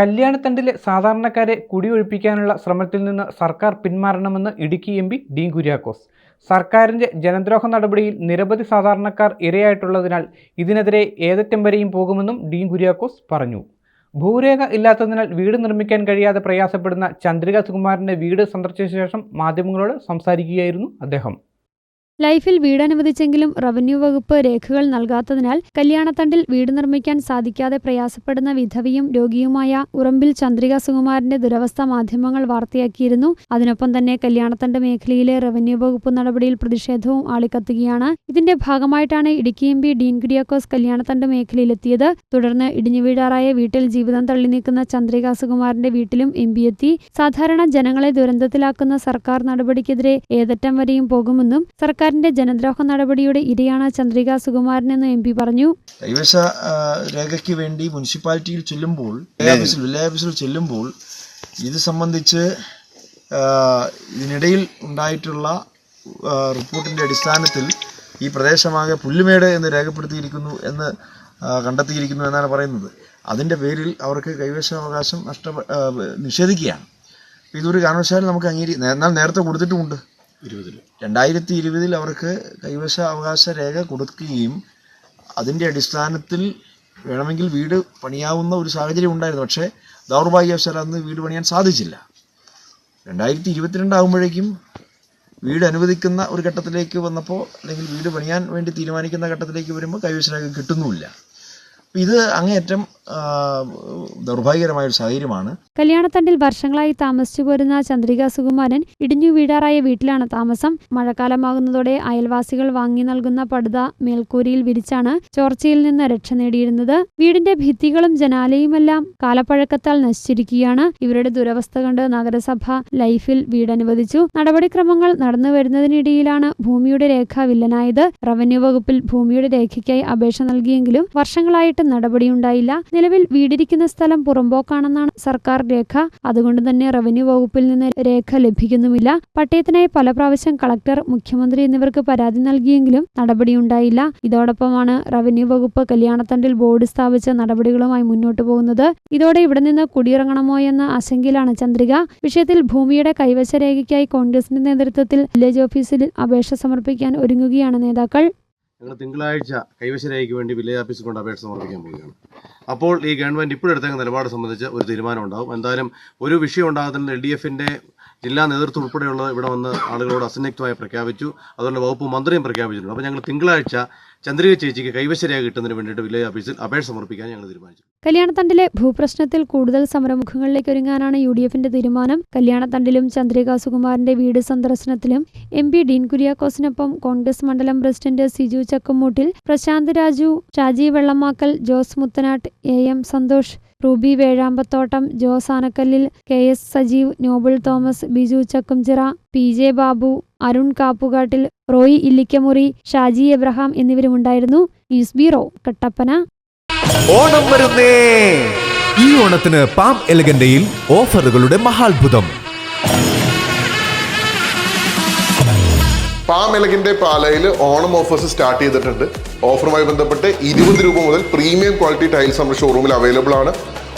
കല്യാണത്തണ്ടിലെ സാധാരണക്കാരെ കുടിയൊഴിപ്പിക്കാനുള്ള ശ്രമത്തിൽ നിന്ന് സർക്കാർ പിന്മാറണമെന്ന് ഇടുക്കി എം പി ഡീൻ കുര്യാക്കോസ്. സർക്കാരിന്റെ ജനദ്രോഹ നടപടിയിൽ നിരവധി സാധാരണക്കാർ ഇരയായിട്ടുള്ളതിനാൽ ഇതിനെതിരെ ഏതറ്റം വരെയും പോകുമെന്നും ഡീൻ കുര്യാക്കോസ് പറഞ്ഞു. ഭൂരേഖ ഇല്ലാത്തതിനാൽ വീട് നിർമ്മിക്കാൻ കഴിയാതെ പ്രയാസപ്പെടുന്ന ചന്ദ്രിക സുകുമാരന്റെ വീട് സന്ദർശിച്ച ശേഷം മാധ്യമങ്ങളോട് സംസാരിക്കുകയായിരുന്നു അദ്ദേഹം. ലൈഫിൽ വീട് അനുവദിച്ചെങ്കിലും റവന്യൂ വകുപ്പ് രേഖകൾ നൽകാത്തതിനാൽ കല്യാണത്തണ്ടിൽ വീട് നിർമ്മിക്കാൻ സാധിക്കാതെ പ്രയാസപ്പെടുന്ന വിധവയും രോഗിയുമായ ഉറമ്പിൽ ചന്ദ്രിക സുകുമാരന്റെ ദുരവസ്ഥ മാധ്യമങ്ങൾ വാർത്തയാക്കിയിരുന്നു. അതിനൊപ്പം തന്നെ കല്യാണത്തണ്ട് മേഖലയിലെ റവന്യൂ വകുപ്പ് നടപടിയിൽ പ്രതിഷേധവും ആളിക്കത്തുകയാണ്. ഇതിന്റെ ഭാഗമായിട്ടാണ് ഇടുക്കി എം പി ഡീൻ കുര്യാക്കോസ് കല്യാണത്തണ്ട് മേഖലയിലെത്തിയത്. തുടർന്ന് ഇടിഞ്ഞു വീഴാറായ വീട്ടിൽ ജീവിതം തള്ളി നീക്കുന്ന ചന്ദ്രിക സുകുമാരന്റെ വീട്ടിലും എം പി എത്തി. സാധാരണ ജനങ്ങളെ ദുരന്തത്തിലാക്കുന്ന സർക്കാർ നടപടിക്കെതിരെ ഏതറ്റം വരെയും പോകുമെന്നും സർക്കാരിന്റെ ജനദ്രോഹ നടപടിയുടെ ഇരയാണ് ചന്ദ്രിക സുകുമാരൻ എന്ന് എം പി പറഞ്ഞു. കൈവശ രേഖയ്ക്ക് വേണ്ടി മുനിസിപ്പാലിറ്റിയിൽ ചെല്ലുമ്പോൾ വില്ലേജ് ചെല്ലുമ്പോൾ ഇത് സംബന്ധിച്ച് ഇതിനിടയിൽ ഉണ്ടായിട്ടുള്ള റിപ്പോർട്ടിന്റെ അടിസ്ഥാനത്തിൽ ഈ പ്രദേശമാകെ പുല്ലുമേട് എന്ന് രേഖപ്പെടുത്തിയിരിക്കുന്നു എന്ന് കണ്ടെത്തിയിരിക്കുന്നു എന്നാണ് പറയുന്നത്. അതിന്റെ പേരിൽ അവർക്ക് കൈവശാവകാശം നഷ്ട നിഷേധിക്കുകയാണ്. ഇതൊരു കാരണവശാലും നമുക്ക് അംഗീകരി എന്നാൽ നേരത്തെ കൊടുത്തിട്ടുമുണ്ട്. രണ്ടായിരത്തി ഇരുപതിൽ അവർക്ക് കൈവശ അവകാശ രേഖ കൊടുക്കുകയും അതിന്റെ അടിസ്ഥാനത്തിൽ വേണമെങ്കിൽ വീട് പണിയാവുന്ന ഒരു സാഹചര്യം ഉണ്ടായിരുന്നു. പക്ഷേ ദൗർഭാഗ്യവശാൽ അന്ന് വീട് പണിയാൻ സാധിച്ചില്ല. രണ്ടായിരത്തി ഇരുപത്തിരണ്ടാകുമ്പോഴേക്കും വീട് അനുവദിക്കുന്ന ഒരു ഘട്ടത്തിലേക്ക് വന്നപ്പോൾ അല്ലെങ്കിൽ വീട് പണിയാൻ വേണ്ടി തീരുമാനിക്കുന്ന ഘട്ടത്തിലേക്ക് വരുമ്പോൾ കൈവശ രേഖ കിട്ടുന്നുമില്ല. ഇത് അങ്ങേയറ്റം ദൗർഭാഗ്യകരമായ ഒരു സാഹചര്യമാണ്. കല്യാണത്തണ്ടിൽ വർഷങ്ങളായി താമസിച്ചു പോരുന്ന ചന്ദ്രിക സുകുമാരൻ ഇടിഞ്ഞു വീടാറായ വീട്ടിലാണ് താമസം. മഴക്കാലമാകുന്നതോടെ അയൽവാസികൾ വാങ്ങി നൽകുന്ന പടുത മേൽക്കൂരിയിൽ വിരിച്ചാണ് ചോർച്ചയിൽ നിന്ന് രക്ഷ നേടിയിരുന്നത്. വീടിന്റെ ഭിത്തികളും ജനാലയുമെല്ലാം കാലപ്പഴക്കത്താൽ നശിച്ചിരിക്കുകയാണ്. ഇവരുടെ ദുരവസ്ഥ കണ്ട് നഗരസഭ ലൈഫിൽ വീടനുവദിച്ചു. നടപടിക്രമങ്ങൾ നടന്നു വരുന്നതിനിടയിലാണ് ഭൂമിയുടെ രേഖ വില്ലനായത്. റവന്യൂ വകുപ്പിൽ ഭൂമിയുടെ രേഖയ്ക്കായി അപേക്ഷ നൽകിയെങ്കിലും വർഷങ്ങളായിട്ട് നടപടിയുണ്ടായില്ല. നിലവിൽ വീടിരിക്കുന്ന സ്ഥലം പുറമ്പോക്കാണെന്നാണ് സർക്കാർ രേഖ. അതുകൊണ്ട് തന്നെ റവന്യൂ വകുപ്പിൽ നിന്ന് രേഖ ലഭിക്കുന്നുമില്ല. പട്ടയത്തിനായി പല പ്രാവശ്യം കളക്ടർ മുഖ്യമന്ത്രി എന്നിവർക്ക് പരാതി നൽകിയെങ്കിലും നടപടിയുണ്ടായില്ല. ഇതോടൊപ്പമാണ് റവന്യൂ വകുപ്പ് കല്യാണത്തണ്ടിൽ ബോർഡ് സ്ഥാപിച്ച നടപടികളുമായി മുന്നോട്ടു പോകുന്നത്. ഇതോടെ ഇവിടെ നിന്ന് കുടിയിറങ്ങണമോ എന്ന ആശങ്കയിലാണ് ചന്ദ്രിക. വിഷയത്തിൽ ഭൂമിയുടെ കൈവശ രേഖയ്ക്കായി കോൺഗ്രസിന്റെ നേതൃത്വത്തിൽ വില്ലേജ് ഓഫീസിൽ അപേക്ഷ സമർപ്പിക്കാൻ ഒരുങ്ങുകയാണ് നേതാക്കൾ. ഞങ്ങൾ തിങ്കളാഴ്ച കൈവശരേഖയ്ക്ക് വേണ്ടി വില്ലേജ് ഓഫീസിൽ കൊണ്ട് അപേക്ഷ സമർപ്പിക്കാൻ പോവുകയാണ്. അപ്പോൾ ഈ ഗവൺമെന്റ് ഇപ്പോഴെടുത്തേക്കുന്ന നിലപാട് സംബന്ധിച്ച് ഒരു തീരുമാനം ഉണ്ടാവും. എന്തായാലും ഒരു വിഷയം ഉണ്ടാകുന്നതിന് എൽ ഡി എഫിന്റെ ജില്ലാ നേതൃത്വം ഉൾപ്പെടെയുള്ള ഇവിടെ വന്ന് ആളുകളോട് അസന്നിഗ്ധമായി പ്രഖ്യാപിച്ചു. അതുപോലെ വകുപ്പ് മന്ത്രിയും പ്രഖ്യാപിച്ചിട്ടുണ്ട്. അപ്പോൾ ഞങ്ങൾ തിങ്കളാഴ്ച ചന്ദ്രിക ചേച്ചിക്ക് കൈവശരേഖ കിട്ടുന്നതിന് വേണ്ടിയിട്ട് വില്ലേജ് ഓഫീസിൽ അപേക്ഷ സമർപ്പിക്കാൻ ഞങ്ങൾ തീരുമാനിച്ചു. കല്യാണത്തണ്ടിലെ ഭൂപ്രശ്നത്തിൽ കൂടുതൽ സമരമുഖങ്ങളിലേക്ക് ഒരുങ്ങാനാണ് യു ഡി എഫിന്റെ തീരുമാനം. കല്യാണത്തണ്ടിലും ചന്ദ്രിക സുകുമാറിന്റെ വീട് സന്ദർശനത്തിലും എം പി ഡീൻ കുര്യാക്കോസിനൊപ്പം കോൺഗ്രസ് മണ്ഡലം president Siju Chakkumoottil Prashanth Raju Shaji Vellamakkal Jose Muthanattu A M Santhosh Ruby Vezhambathottam Jose ആനക്കല്ലിൽ K S Sajeev Noble Thomas Biju Chakkumchira P J Babu Arun Kappukattil Roy Illikkamuri Shaji Abraham എന്നിവരുമുണ്ടായിരുന്നു. News bureau Kattappana. Onam വരുന്നേ. ഈ ഓണത്തിന് പാം എലഗന്റയിൽ ഓഫറുകളുടെ മഹാത്ഭുതം. പാം എലഗിന്റെ പാലയിൽ ഓണം ഓഫേഴ്സ് സ്റ്റാർട്ട് ചെയ്തിട്ടുണ്ട്. ഓഫറുമായി ബന്ധപ്പെട്ട് ഇരുപത് രൂപ മുതൽ പ്രീമിയം ക്വാളിറ്റി ടൈൽസ് നമ്മുടെ ഷോറൂമിൽ അവൈലബിൾ ആണ്.